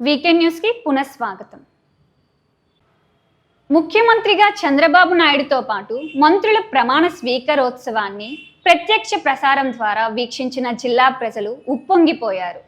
Weekend న్యూస్కి పునఃస్వాగతం. ముఖ్యమంత్రిగా చంద్రబాబు నాయుడుతో పాటు మంత్రుల ప్రమాణ స్వీకారోత్సవాన్ని ప్రత్యక్ష ప్రసారం ద్వారా వీక్షించిన జిల్లా ప్రజలు ఉప్పొంగిపోయారు.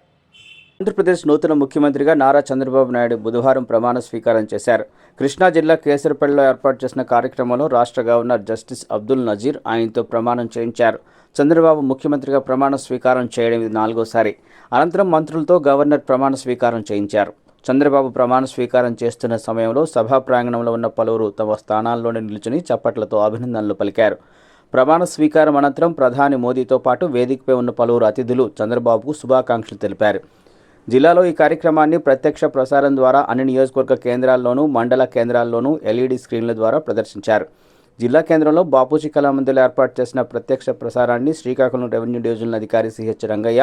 ఆంధ్రప్రదేశ్ నూతన ముఖ్యమంత్రిగా నారా చంద్రబాబు నాయుడు బుధవారం ప్రమాణ స్వీకారం చేశారు. కృష్ణా జిల్లా కేసరిపల్లిలో ఏర్పాటు చేసిన కార్యక్రమంలో రాష్ట్ర గవర్నర్ జస్టిస్ అబ్దుల్ నజీర్ ఆయనతో ప్రమాణం చేయించారు. చంద్రబాబు ముఖ్యమంత్రిగా ప్రమాణ స్వీకారం చేయడం ఇది నాలుగోసారి. అనంతరం మంత్రులతో గవర్నర్ ప్రమాణ స్వీకారం చేయించారు. చంద్రబాబు ప్రమాణ స్వీకారం చేస్తున్న సమయంలో సభా ప్రాంగణంలో ఉన్న పలువురు తమ స్థానాల్లోనే నిలుచుని చప్పట్లతో అభినందనలు పలికారు. ప్రమాణ స్వీకారం అనంతరం ప్రధాని మోదీతో పాటు వేదికపై ఉన్న పలువురు అతిథులు చంద్రబాబుకు శుభాకాంక్షలు తెలిపారు. జిల్లాలో ఈ కార్యక్రమాన్ని ప్రత్యక్ష ప్రసారం ద్వారా అన్ని నియోజకవర్గ కేంద్రాల్లోనూ మండల కేంద్రాల్లోనూ ఎల్ఈడి స్క్రీన్ల ద్వారా ప్రదర్శించారు. జిల్లా కేంద్రంలో బాపూజీ కళామందిలో ఏర్పాటు చేసిన ప్రత్యక్ష ప్రసారాన్ని శ్రీకాకుళం రెవెన్యూ డివిజనల్ అధికారి సిహెచ్ రంగయ్య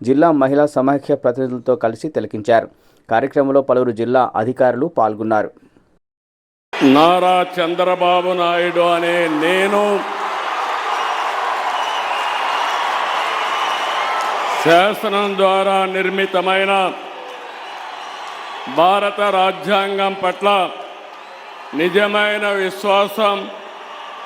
జిల్లా మహిళా సమాఖ్య ప్రతినిధులతో కలిసి తిలకించారు. కార్యక్రమంలో పలువురు జిల్లా అధికారులు పాల్గొన్నారు. నారా చంద్రబాబు నాయుడు అనే నేను శాసనం ద్వారా నిర్మితమైన భారత రాజ్యాంగం పట్ల నిజమైన విశ్వాసం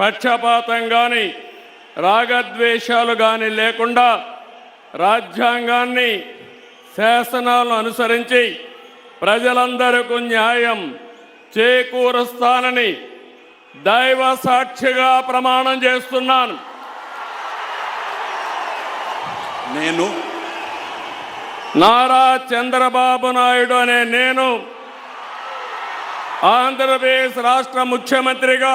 పక్షపాతం కానీ రాగద్వేషాలు కానీ లేకుండా రాజ్యాంగాన్ని శాసనాలను అనుసరించి ప్రజలందరికీ న్యాయం చేకూరుస్తానని దైవ సాక్షిగా ప్రమాణం చేస్తున్నాను. నేను నారా చంద్రబాబు నాయుడు అనే నేను ఆంధ్రప్రదేశ్ రాష్ట్ర ముఖ్యమంత్రిగా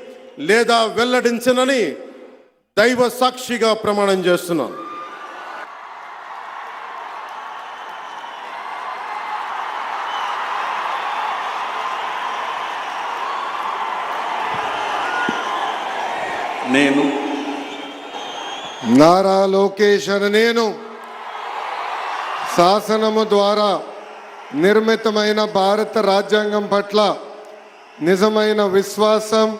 లేదా వెల్లడించనని దైవ సాక్షిగా ప్రమాణం చేస్తున్నాను. నేను. నారా లోకేష్ అని నేను శాసనము ద్వారా నిర్మితమైన భారత రాజ్యాంగం పట్ల నిజమైన విశ్వాసం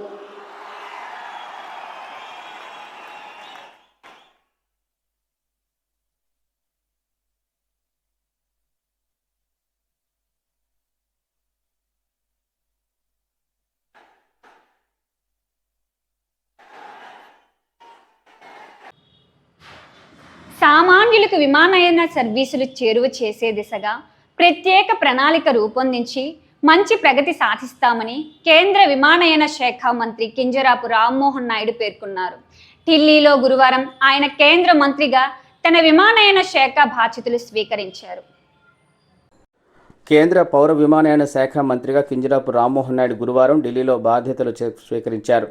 సామాన్యులకు విమానయాన సర్వీసులు చేరువ చేసే దిశగా ప్రత్యేక ప్రణాళిక రూపొందించి మంచి ప్రగతి సాధిస్తామని కేంద్ర విమానయాన శాఖ మంత్రి కింజరాపు రామ్మోహన్ నాయుడు పేర్కొన్నారు. ఢిల్లీలో గురువారం ఆయన కేంద్ర మంత్రిగా తన విమానయాన శాఖ బాధ్యతలు స్వీకరించారు. కేంద్ర పౌర విమానయాన శాఖ మంత్రిగా కింజరాపు రామ్మోహన్ నాయుడు గురువారం ఢిల్లీలో బాధ్యతలు స్వీకరించారు.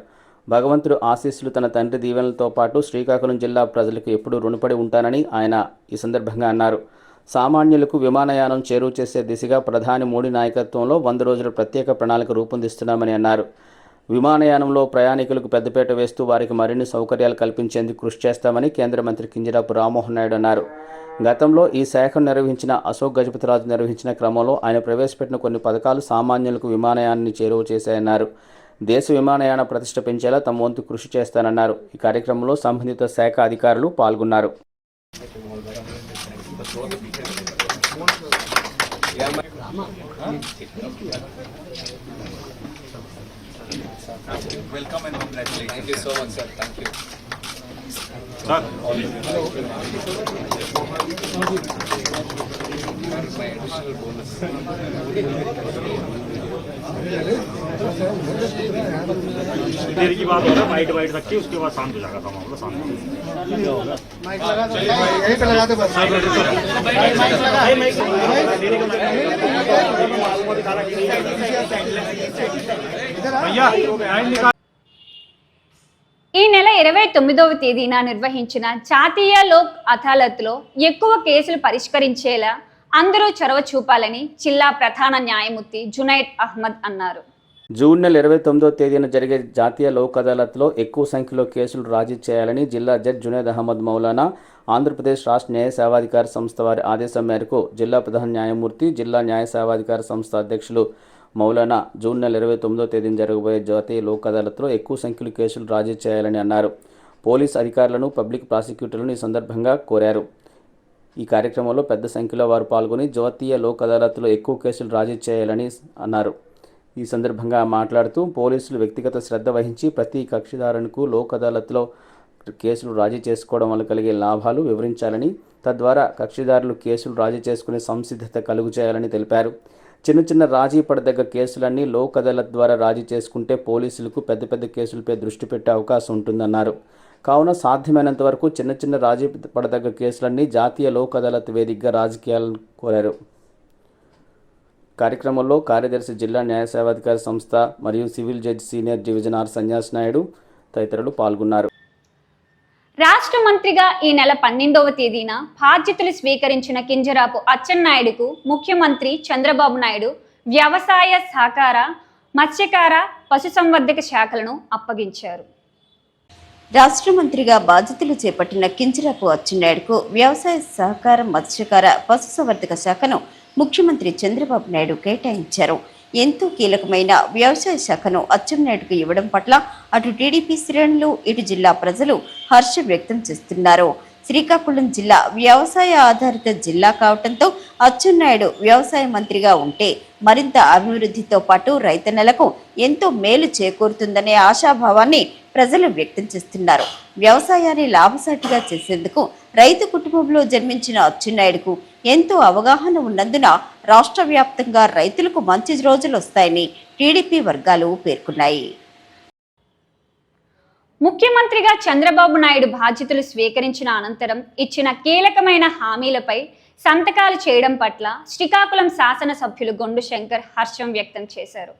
భగవంతుడు ఆశీస్సులు తన తండ్రి దీవెనలతో పాటు శ్రీకాకుళం జిల్లా ప్రజలకు ఎప్పుడూ రుణపడి ఉంటానని ఆయన ఈ సందర్భంగా అన్నారు. సామాన్యులకు విమానయానం చేరువ చేసే దిశగా ప్రధాని మోడీ నాయకత్వంలో వంద రోజుల ప్రత్యేక ప్రణాళిక రూపొందిస్తున్నామని అన్నారు. విమానయానంలో ప్రయాణికులకు పెద్దపేట వేస్తూ వారికి మరిన్ని సౌకర్యాలు కల్పించేందుకు కృషి చేస్తామని కేంద్ర మంత్రి కింజరాపు రామ్మోహన్ నాయుడు అన్నారు. గతంలో ఈ శాఖను నిర్వహించిన అశోక్ గజపతిరాజు నిర్వహించిన క్రమంలో ఆయన ప్రవేశపెట్టిన కొన్ని పథకాలు సామాన్యులకు విమానయానాన్ని చేరువ చేశాయన్నారు. దేశ విమానయాన ప్రతిష్ట పెంచేలా తమ వంతు కృషి చేస్తానన్నారు. ఈ కార్యక్రమంలో సంబంధిత శాఖ అధికారులు పాల్గొన్నారు. देर की बात हो रहा है वाइट वाइट रखी उसके बाद शांत हो जाएगा था मामला शांत हो भैया टाइम निकाल ఈ నెల ఇరవై తొమ్మిదవ తేదీన నిర్వహించిన జాతీయ లోక్ అదాలత్లో ఎక్కువ కేసులు పరిష్కరించేలా అందరూ చొరవ చూపాలని జిల్లా ప్రధాన న్యాయమూర్తి జునైద్ అహ్మద్ అన్నారు. జూన్ నెల ఇరవై తొమ్మిదో తేదీన జరిగే జాతీయ లోక్ అదాలత్లో ఎక్కువ సంఖ్యలో కేసులు రాజీ చేయాలని జిల్లా జడ్జ్ జునేద్ అహ్మద్ మౌలానా ఆంధ్రప్రదేశ్ రాష్ట్ర న్యాయ సేవాధికార సంస్థ వారి ఆదేశం మేరకు జిల్లా ప్రధాన న్యాయమూర్తి జిల్లా న్యాయ సేవాధికార సంస్థ అధ్యక్షులు మౌలానా జూన్ నెల ఇరవై తొమ్మిదో తేదీన జరగబోయే జాతీయ లోక్ అదాలత్లో ఎక్కువ సంఖ్యలో కేసులు రాజీ చేయాలని అన్నారు. పోలీస్ అధికారులను పబ్లిక్ ప్రాసిక్యూటర్లను ఈ సందర్భంగా కోరారు. ఈ కార్యక్రమంలో పెద్ద సంఖ్యలో వారు పాల్గొని జాతీయ లోక్ అదాలత్లో ఎక్కువ కేసులు రాజీ చేయాలని అన్నారు. ఈ సందర్భంగా మాట్లాడుతూ పోలీసులు వ్యక్తిగత శ్రద్ధ వహించి ప్రతి కక్షిదారునికు లోక్ అదాలత్లో కేసులు రాజీ చేసుకోవడం వల్ల కలిగే లాభాలు వివరించాలని తద్వారా కక్షిదారులు కేసులు రాజీ చేసుకునే సంసిద్ధత కలుగు చేయాలని తెలిపారు. చిన్న చిన్న రాజీ పడదగ్గ కేసులన్నీ లోక్ అదాలత్ ద్వారా రాజీ చేసుకుంటే పోలీసులకు పెద్ద పెద్ద కేసులపై దృష్టి పెట్టే అవకాశం ఉంటుందన్నారు. కావున సాధ్యమైనంత వరకు చిన్న చిన్న రాజీ పడదగ్గ కేసులన్నీ జాతీయ లోక్ అదాలత్ వేదికగా రాజకీయాలను కోరారు. కార్యక్రమంలో కార్యదర్శి జిల్లా న్యాయ సేవాధికారి సంస్థ మరియు civil judge senior division R Sanyas Naidu తదితరులు పాల్గొన్నారు. రాష్ట్ర మంత్రిగా ఈ నెల పన్నెండవ తేదీన బాధ్యతలు స్వీకరించిన కింజరాపు అచ్చెన్నాయుడుకు ముఖ్యమంత్రి చంద్రబాబు నాయుడు వ్యవసాయ సహకార మత్స్యకార పశుసంవర్ధక శాఖలను అప్పగించారు. రాష్ట్ర మంత్రిగా బాధ్యతలు చేపట్టిన కింజరాపు అచ్చెన్నాయుడుకు వ్యవసాయ సహకార మత్స్యకార పశుసంవర్ధక శాఖను ముఖ్యమంత్రి చంద్రబాబు నాయుడు కేటాయించారు. ఎంతో కీలకమైన వ్యవసాయ శాఖను అచ్చెన్నాయుడుకు ఇవ్వడం పట్ల అటు టీడీపీ శ్రేణులు ఇటు జిల్లా ప్రజలు హర్షం వ్యక్తం చేస్తున్నారు. శ్రీకాకుళం జిల్లా వ్యవసాయ ఆధారిత జిల్లా కావడంతో అచ్చెన్నాయుడు వ్యవసాయ మంత్రిగా ఉంటే మరింత అభివృద్ధితో పాటు రైతన్నలకు ఎంతో మేలు చేకూరుతుందనే ఆశాభావాన్ని ప్రజలు వ్యక్తం చేస్తున్నారు. వ్యవసాయాన్ని లాభసాటిగా చేసేందుకు రైతు కుటుంబంలో జన్మించిన అచ్చెన్నాయుడుకు ఎంతో అవగాహన ఉన్నందున రాష్ట్ర వ్యాప్తంగా రైతులకు మంచి రోజులు వస్తాయని టీడీపీ వర్గాలు పేర్కొన్నాయి. ముఖ్యమంత్రిగా చంద్రబాబు నాయుడు బాధ్యతలు స్వీకరించిన అనంతరం ఇచ్చిన కీలకమైన హామీలపై సంతకాలు చేయడం పట్ల శ్రీకాకుళం శాసనసభ్యులు గొండు శంకర్ హర్షం వ్యక్తం చేశారు.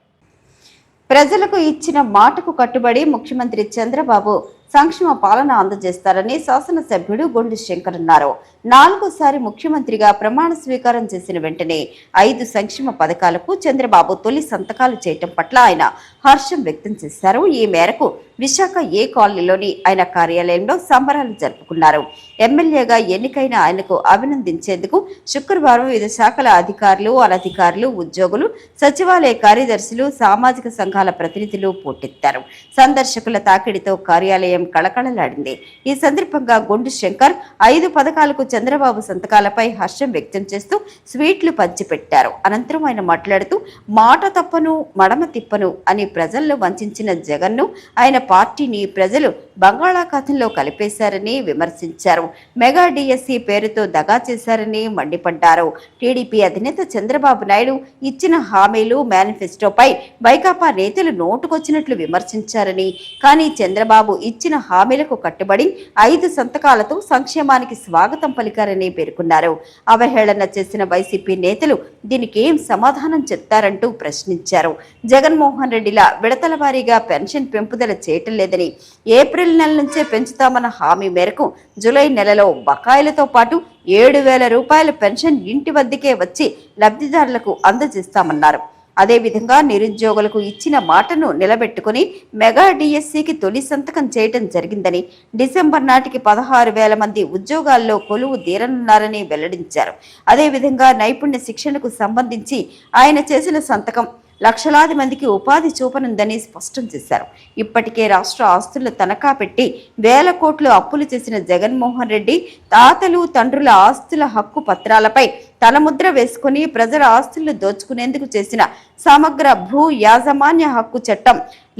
ప్రజలకు ఇచ్చిన మాటకు కట్టుబడి ముఖ్యమంత్రి చంద్రబాబు సంక్షేమ పాలన అందజేస్తారని శాసనసభ్యుడు గొండు శంకర్ అన్నారు. నాలుగోసారి ముఖ్యమంత్రిగా ప్రమాణ స్వీకారం చేసిన వెంటనే ఐదు సంక్షేమ పథకాలకు చంద్రబాబు తొలి సంతకాలు చేయటం పట్ల ఆయన హర్షం వ్యక్తం చేశారు. ఈ మేరకు విశాఖ ఏ కాలనీలోని ఆయన కార్యాలయంలో సంబరాలు జరుపుకున్నారు. ఎమ్మెల్యేగా ఎన్నికైన ఆయనకు అభినందించేందుకు శుక్రవారం వివిధ శాఖల అధికారులు అనధికారులు ఉద్యోగులు సచివాలయ కార్యదర్శులు సామాజిక సంఘాల ప్రతినిధులు పోటెత్తారు. సందర్శకుల తాకిడితో కార్యాలయం కళకళలాడింది. ఈ సందర్భంగా గొండు శంకర్ ఐదు పథకాలకు చంద్రబాబు సంతకాలపై హర్షం వ్యక్తం చేస్తూ స్వీట్లు పంచిపెట్టారు. అనంతరం ఆయన మాట్లాడుతూ మాట తప్పను మడమ తిప్పను అని ప్రజల్లో వంచిన జగన్ను ఆయన పార్టీని ప్రజలు బంగాళాఖాతంలో కలిపేశారని విమర్శించారు. మెగా డిఎస్సి పేరుతో దగా చేశారని మండిపడ్డారు. టీడీపీ అధినేత చంద్రబాబు నాయుడు ఇచ్చిన హామీలు మేనిఫెస్టోపై వైకాపా నేతలు నోటుకొచ్చినట్లు విమర్శించారని. కానీ చంద్రబాబు ఇచ్చిన హామీలకు కట్టుబడి ఐదు సంతకాలతో సంక్షేమానికి స్వాగతం పలికారని పేర్కొన్నారు. అవహేళన చేసిన వైసీపీ నేతలు దీనికి ఏం సమాధానం చెప్తారంటూ ప్రశ్నించారు. జగన్మోహన్ రెడ్డిలా విడతల వారీగా పెన్షన్ పెంపుదల చేయటం లేదని ఏప్రిల్ నెల నుంచే పెంచుతామన్న హామీ మేరకు జూలై నెలలో బకాయిలతో పాటు ఏడు వేల రూపాయల పెన్షన్ ఇంటి వద్దకే వచ్చి లబ్ధిదారులకు అందజేస్తామన్నారు. అదేవిధంగా నిరుద్యోగులకు ఇచ్చిన మాటను నిలబెట్టుకుని మెగా డిఎస్సికి తొలి సంతకం చేయటం జరిగిందని డిసెంబర్ నాటికి పదహారు వేల మంది ఉద్యోగాల్లో కొలువు తీరనున్నారని వెల్లడించారు. అదేవిధంగా నైపుణ్య శిక్షణకు సంబంధించి ఆయన చేసిన సంతకం లక్షలాది మందికి ఉపాధి చూపనుందని స్పష్టం చేశారు. ఇప్పటికే రాష్ట్ర ఆస్తులు తనఖా పెట్టి వేల కోట్లు అప్పులు చేసిన జగన్మోహన్ రెడ్డి తాతలు తండ్రుల ఆస్తుల హక్కు పత్రాలపై తల ముద్ర వేసుకుని ప్రజల ఆస్తులను దోచుకునేందుకు చేసిన సమగ్ర భూ యాజమాన్య హక్కు చట్టం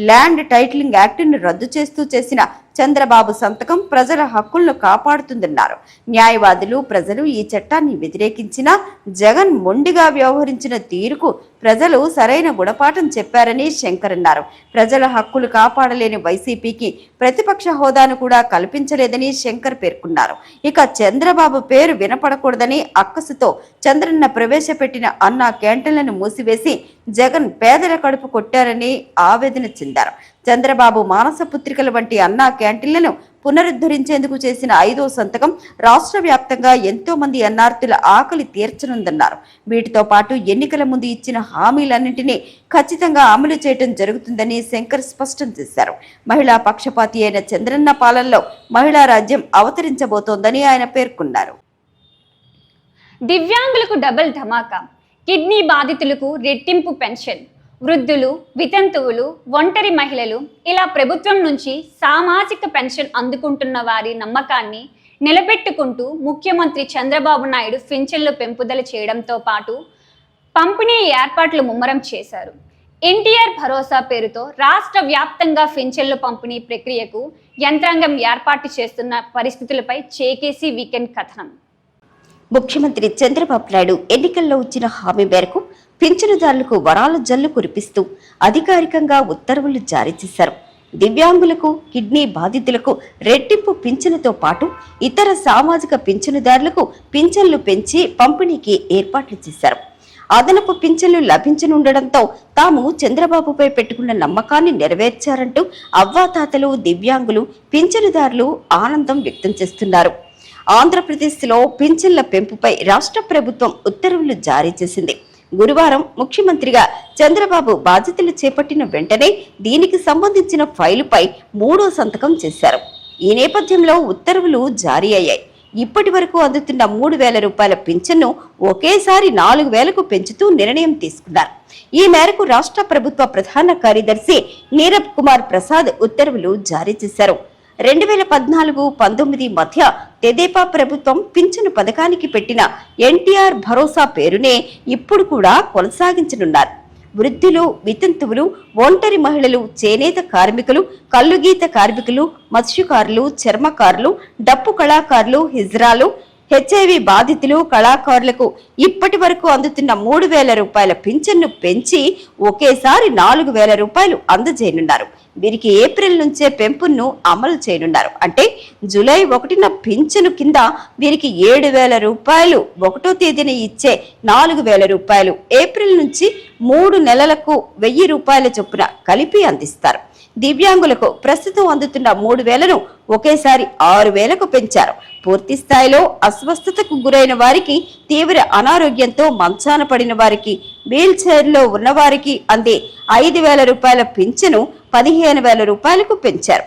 ల్యాండ్ టైటిలింగ్ యాక్టును రద్దు చేస్తూ చేసిన చంద్రబాబు సంతకం ప్రజల హక్కులను కాపాడుతుందన్నారు. న్యాయవాదులు ప్రజలు ఈ చట్టాన్ని వ్యతిరేకించినా జగన్ మొండిగా వ్యవహరించిన తీరుకు ప్రజలు సరైన గుణపాఠం చెప్పారని శంకర్ అన్నారు. ప్రజల హక్కులు కాపాడలేని వైసీపీకి ప్రతిపక్ష హోదాను కూడా కల్పించలేదని శంకర్ పేర్కొన్నారు. ఇక చంద్రబాబు పేరు వినపడకూడదని అక్కసుతో చంద్రన్న ప్రవేశపెట్టిన అన్న క్యాంటీన్లను మూసివేసి జగన్ పేదల కడుపు కొట్టారని ఆవేదన చెందారు. చంద్రబాబు మానస పుత్రికల వంటి అన్నా క్యాంటీన్లను పునరుద్ధరించేందుకు చేసిన ఐదో సంతకం రాష్ట్ర వ్యాప్తంగా ఎంతో మంది అన్నార్థుల ఆకలి తీర్చనుందన్నారు. వీటితో పాటు ఎన్నికల ముందు ఇచ్చిన హామీలన్నింటినీ ఖచ్చితంగా అమలు చేయడం జరుగుతుందని శంకర్ స్పష్టం చేశారు. మహిళా పక్షపాతి అయిన చంద్రన్న పాలనలో మహిళా రాజ్యం అవతరించబోతోందని ఆయన పేర్కొన్నారు. దివ్యాంగులకు డబుల్ ధమాకా కిడ్నీ బాధితులకు రెట్టింపు పెన్షన్ వృద్ధులు వితంతువులు ఒంటరి మహిళలు ఇలా ప్రభుత్వం నుంచి సామాజిక పెన్షన్ అందుకుంటున్న వారి నమ్మకాన్ని నిలబెట్టుకుంటూ ముఖ్యమంత్రి చంద్రబాబు నాయుడు పింఛన్లు పెంపుదల చేయడంతో పాటు పంపిణీ ఏర్పాట్లు ముమ్మరం చేశారు. ఎన్టీఆర్ భరోసా పేరుతో రాష్ట్ర వ్యాప్తంగా పింఛన్లు పంపిణీ ప్రక్రియకు యంత్రాంగం ఏర్పాటు చేస్తున్న పరిస్థితులపై చేకేసి వీకెండ్ కథనం. ముఖ్యమంత్రి చంద్రబాబు నాయుడు ఎన్నికల్లో ఇచ్చిన హామీ మేరకు పింఛనుదారులకు వరాల జల్లు కురిపిస్తూ అధికారికంగా ఉత్తర్వులు జారీ చేశారు. దివ్యాంగులకు కిడ్నీ బాధితులకు రెట్టింపు పింఛనుతో పాటు ఇతర సామాజిక పింఛనుదారులకు పింఛన్లు పెంచి పంపిణీకి ఏర్పాట్లు చేశారు. అదనపు పింఛన్లు లభించనుండడంతో తాము చంద్రబాబుపై పెట్టుకున్న నమ్మకాన్ని నెరవేర్చారంటూ అవ్వాతాతలు దివ్యాంగులు పింఛనుదారులు ఆనందం వ్యక్తం చేస్తున్నారు. ఆంధ్రప్రదేశ్లో పింఛన్ల పెంపుపై రాష్ట్ర ప్రభుత్వం ఉత్తర్వులు జారీ చేసింది. గురువారం ముఖ్యమంత్రిగా చంద్రబాబు బాధ్యతలు చేపట్టిన వెంటనే దీనికి సంబంధించిన ఫైలుపై మూడో సంతకం చేశారు. ఈ నేపథ్యంలో ఉత్తర్వులు జారీ అయ్యాయి. ఇప్పటి వరకు అందుతున్న మూడు వేల రూపాయల పింఛన్ను ఒకేసారి నాలుగు వేలకు పెంచుతూ నిర్ణయం తీసుకున్నారు. ఈ మేరకు రాష్ట్ర ప్రభుత్వ ప్రధాన కార్యదర్శి నీరబ్ కుమార్ ప్రసాద్ ఉత్తర్వులు జారీ చేశారు. రెండు వేల పద్నాలుగు పంతొమ్మిది మధ్య తెదేపా ప్రభుత్వం పింఛను పథకానికి పెట్టిన ఎన్టీఆర్ భరోసా పేరునే ఇప్పుడు కూడా కొనసాగించనున్నారు. వృద్ధులు వితంతువులు ఒంటరి మహిళలు చేనేత కార్మికులు కల్లుగీత కార్మికులు మత్స్యకారులు చర్మకారులు డప్పు కళాకారులు హిజ్రాలు హెచ్ఐవి బాధితులు కళాకారులకు ఇప్పటి వరకు అందుతున్న మూడు వేల రూపాయల పింఛన్ను పెంచి ఒకేసారి నాలుగు వేల రూపాయలు అందజేయనున్నారు. వీరికి ఏప్రిల్ నుంచే పెంపును అమలు చేయనున్నారు. అంటే జూలై ఒకటిన పింఛను కింద వీరికి ఏడు వేల రూపాయలు ఒకటో తేదీన ఇచ్చే నాలుగు వేల రూపాయలు ఏప్రిల్ నుంచి మూడు నెలలకు వెయ్యి రూపాయల చొప్పున కలిపి అందిస్తారు. దివ్యాంగులకు ప్రస్తుతం అందుతున్న మూడు వేలను ఒకేసారి ఆరు వేలకు పెంచారు. పూర్తి స్థాయిలో అస్వస్థతకు గురైన వారికి తీవ్ర అనారోగ్యంతో మంచాన పడిన వారికి వీల్ చైర్లో ఉన్నవారికి అందే ఐదు వేల రూపాయల పింఛను పదిహేను వేల రూపాయలకు పెంచారు.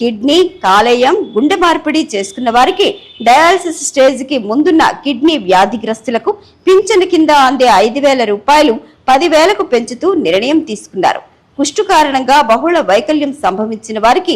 కిడ్నీ కాలేయం గుండె మార్పిడి చేసుకున్న వారికి డయాలసిస్ స్టేజ్కి ముందున్న కిడ్నీ వ్యాధిగ్రస్తులకు పింఛను కింద అందే ఐదు వేల రూపాయలు పదివేలకు పెంచుతూ నిర్ణయం తీసుకున్నారు. కుష్టు కారణంగా బహుళ వైకల్యం సంభవించిన వారికి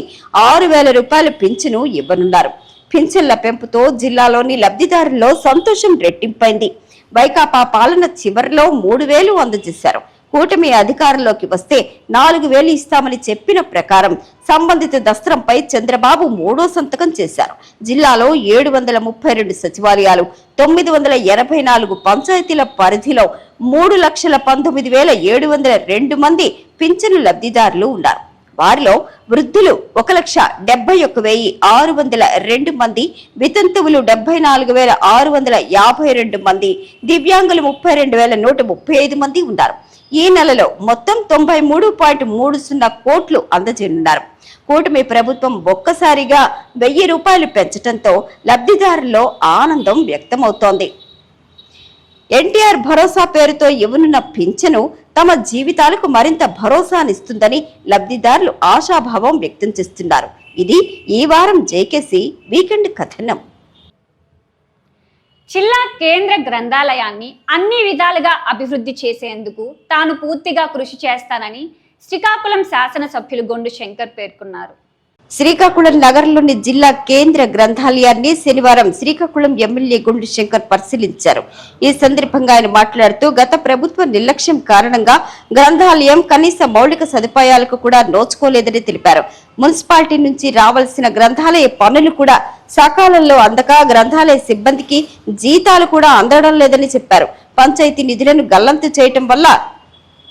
ఆరు వేల రూపాయల పింఛను ఇవ్వనున్నారు. పింఛన్ల పెంపుతో జిల్లాలోని లబ్ధిదారుల్లో సంతోషం రెట్టింపైంది. వైకాపా పాలన చివరిలో మూడు వేలు అందజేశారు. కూటమి అధికారంలోకి వస్తే నాలుగు వేలు ఇస్తామని చెప్పిన ప్రకారం సంబంధిత దస్త్రంపై చంద్రబాబు మూడో సంతకం చేశారు. జిల్లాలో ఏడు వందల ముప్పై రెండు సచివాలయాలు తొమ్మిది వందల ఎనభై నాలుగు పంచాయతీల పరిధిలో మూడు లక్షల పంతొమ్మిది వేల ఏడు వందల రెండు మంది పింఛను లబ్ధిదారులు ఉన్నారు. వారిలో వృద్ధులు ఒక లక్ష డెబ్బై ఒక్క వెయ్యి ఆరు వందల రెండు మంది వితంతువులు డెబ్బై నాలుగు వేల ఆరు వందల యాభై రెండు మంది దివ్యాంగులు ముప్పై రెండు వేల నూట ముప్పై ఐదు మంది ఉన్నారు. ఈ నెలలో మొత్తం తొంభై మూడు పాయింట్ మూడు సున్నా కోట్లు అందజేయనున్నారు. కూటమి ప్రభుత్వం ఒక్కసారిగా వెయ్యి రూపాయలు పెంచడంతో లబ్ధిదారుల్లో ఆనందం వ్యక్తమవుతోంది. ఎన్టీఆర్ భరోసా పేరుతో ఇవ్వనున్న పింఛను తమ జీవితాలకు మరింత భరోసానిస్తుందని లబ్ధిదారులు ఆశాభావం వ్యక్తం చేస్తున్నారు. ఇది ఈ వారం జేకేసి వీకెండ్ కథనం. జిల్లా కేంద్ర గ్రంథాలయాన్ని అన్ని విధాలుగా అభివృద్ధి చేసేందుకు తాను పూర్తిగా కృషి చేస్తానని శ్రీకాకుళం శాసనసభ్యులు గొండు శంకర్ పేర్కొన్నారు. శ్రీకాకుళం నగరంలోని జిల్లా కేంద్ర గ్రంథాలయాన్ని శనివారం శ్రీకాకుళం ఎమ్మెల్యే గుండు శంకర్ పరిశీలించారు. ఈ సందర్భంగా ఆయన మాట్లాడుతూ గత ప్రభుత్వ నిర్లక్ష్యం కారణంగా గ్రంథాలయం కనీస మౌలిక సదుపాయాలకు కూడా నోచుకోలేదని తెలిపారు. మున్సిపాలిటీ నుంచి రావాల్సిన గ్రంథాలయ పనులు కూడా సకాలంలో అందక గ్రంథాలయ సిబ్బందికి జీతాలు కూడా అందడం లేదని చెప్పారు. పంచాయతీ నిధులను గల్లంతు చేయటం వల్ల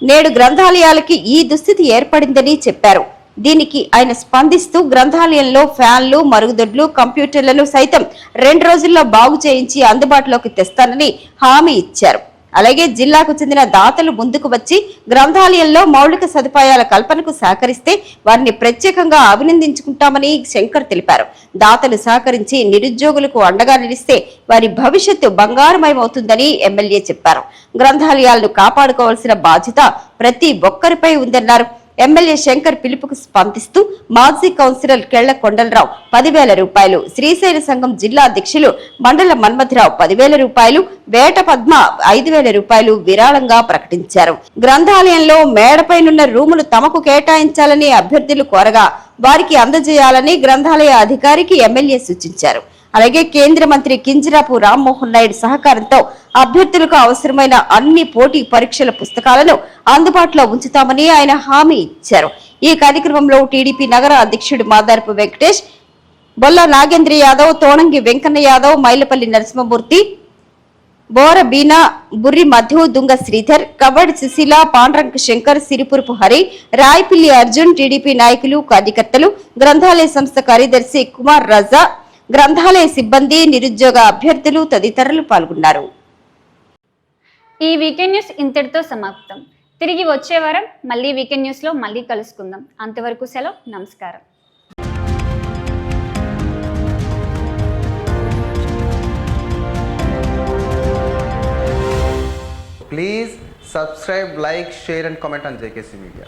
నేడు గ్రంథాలయాలకి ఈ దుస్థితి ఏర్పడిందని చెప్పారు. దీనికి ఆయన స్పందిస్తూ గ్రంథాలయంలో ఫ్యాన్లు మరుగుదొడ్లు కంప్యూటర్లను సైతం రెండు రోజుల్లో బాగు చేయించి అందుబాటులోకి తెస్తానని హామీ ఇచ్చారు. అలాగే జిల్లాకు చెందిన దాతలు ముందుకు వచ్చి గ్రంథాలయంలో మౌలిక సదుపాయాల కల్పనకు సహకరిస్తే వారిని ప్రత్యేకంగా అభినందించుకుంటామని శంకర్ తెలిపారు. దాతలు సహకరించి నిరుద్యోగులకు అండగా నిలిస్తే వారి భవిష్యత్తు బంగారమయమవుతుందని ఎమ్మెల్యే చెప్పారు. గ్రంథాలయాలను కాపాడుకోవాల్సిన బాధ్యత ప్రతి ఒక్కరిపై ఉందన్నారు ఎమ్మెల్యే శంకర్ పిలుపుకు స్పందిస్తూ మాజీ కౌన్సిలర్ కెళ్ళ కొండలరావు పదివేల రూపాయలు శ్రీశైల సంఘం జిల్లా అధ్యక్షులు మండల మన్మథరావు పదివేల రూపాయలు వేట పద్మ ఐదు వేల రూపాయలు విరాళంగా ప్రకటించారు. గ్రంథాలయంలో మేడపైనున్న రూములు తమకు కేటాయించాలని అభ్యర్థులు కోరగా వారికి అందజేయాలని గ్రంథాలయ అధికారికి ఎమ్మెల్యే సూచించారు. అలాగే కేంద్ర మంత్రి కింజరాపు రామ్మోహన్ నాయుడు సహకారంతో అభ్యర్థులకు అవసరమైన అన్ని పోటీ పరీక్షల పుస్తకాలను అందుబాటులో ఉంచుతామని ఆయన హామీ ఇచ్చారు. ఈ కార్యక్రమంలో టీడీపీ నగర అధ్యక్షుడు మాదారపు వెంకటేష్ బొల్ల నాగేంద్ర యాదవ్ తోణంగి వెంకన్న యాదవ్ మైలపల్లి నరసింహమూర్తి బోర బీనా బుర్రి మధు దుంగ శ్రీధర్ కవడ్ సుశీల పాండ్రంక శంకర్ సిరిపురుపు హరి రాయపిల్లి అర్జున్ టీడీపీ నాయకులు కార్యకర్తలు గ్రంథాలయ సంస్థ కార్యదర్శి కుమార్ రజా గ్రంథాలయ సిబ్బంది నిరుద్యోగ అభ్యర్థులు తదితరులు పాల్గొన్నారు. ఈ వీకెండ్ న్యూస్ ఇంతటితో సమాప్తం. తిరిగి వచ్చే వారం మళ్ళీ వీకెండ్ న్యూస్లో మళ్ళీ కలుసుకుందాం. అంతవరకు సెలవు నమస్కారం. Please subscribe, like, share, and comment on JKC Media.